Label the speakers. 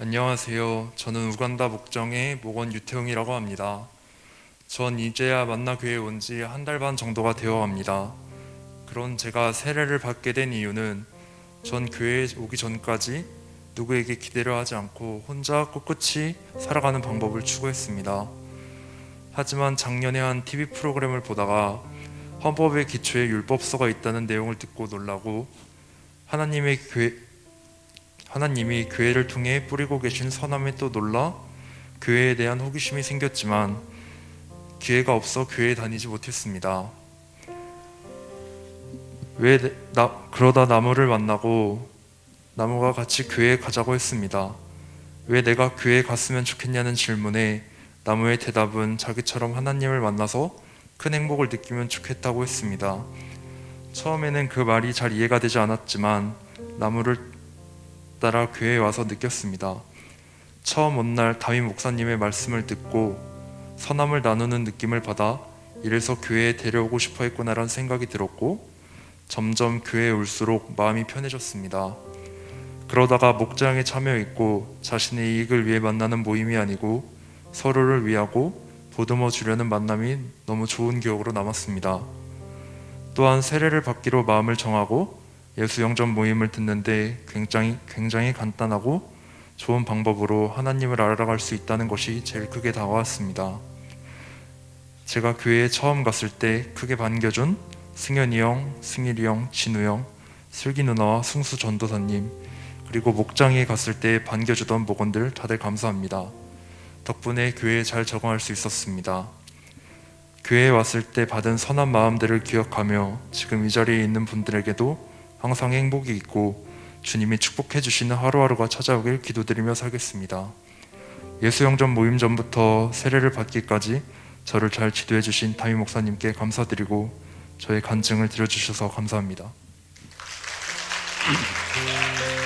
Speaker 1: 안녕하세요. 저는 우간다 목정의 목원 유태웅이라고 합니다. 전 이제야 만나 교회에 온지 한 달 반 정도가 되어 갑니다. 그런 제가 세례를 받게 된 이유는 전 교회에 오기 전까지 누구에게 기대를 하지 않고 혼자 꿋꿋이 살아가는 방법을 추구했습니다. 하지만 작년에 한 TV 프로그램을 보다가 헌법의 기초에 율법서가 있다는 내용을 듣고 놀라고 하나님의 교회 하나님이 교회를 통해 뿌리고 계신 선함에 또 놀라 교회에 대한 호기심이 생겼지만 기회가 없어 교회에 다니지 못했습니다. 왜 나 그러다 나무를 만나고 나무가 같이 교회에 가자고 했습니다. 왜 내가 교회에 갔으면 좋겠냐는 질문에 나무의 대답은 자기처럼 하나님을 만나서 큰 행복을 느끼면 좋겠다고 했습니다. 처음에는 그 말이 잘 이해가 되지 않았지만 나무를 따라 교회에 와서 느꼈습니다. 처음 온 날 담임 목사님의 말씀을 듣고 선함을 나누는 느낌을 받아 이래서 교회에 데려오고 싶어 했구나라는 생각이 들었고 점점 교회에 올수록 마음이 편해졌습니다. 그러다가 목장에 참여했고 자신의 이익을 위해 만나는 모임이 아니고 서로를 위하고 보듬어 주려는 만남이 너무 좋은 기억으로 남았습니다. 또한 세례를 받기로 마음을 정하고 예수 영접 모임을 듣는데 굉장히 굉장히 간단하고 좋은 방법으로 하나님을 알아갈 수 있다는 것이 제일 크게 다가왔습니다. 제가 교회에 처음 갔을 때 크게 반겨준 승현이 형, 승일이 형, 진우 형, 슬기 누나와 승수 전도사님 그리고 목장에 갔을 때 반겨주던 목원들 다들 감사합니다. 덕분에 교회에 잘 적응할 수 있었습니다. 교회에 왔을 때 받은 선한 마음들을 기억하며 지금 이 자리에 있는 분들에게도 항상 행복이 있고 주님이 축복해 주시는 하루하루가 찾아오길 기도드리며 살겠습니다. 예수 영접 모임 전부터 세례를 받기까지 저를 잘 지도해 주신 담임 목사님께 감사드리고 저의 간증을 들어주셔서 감사합니다.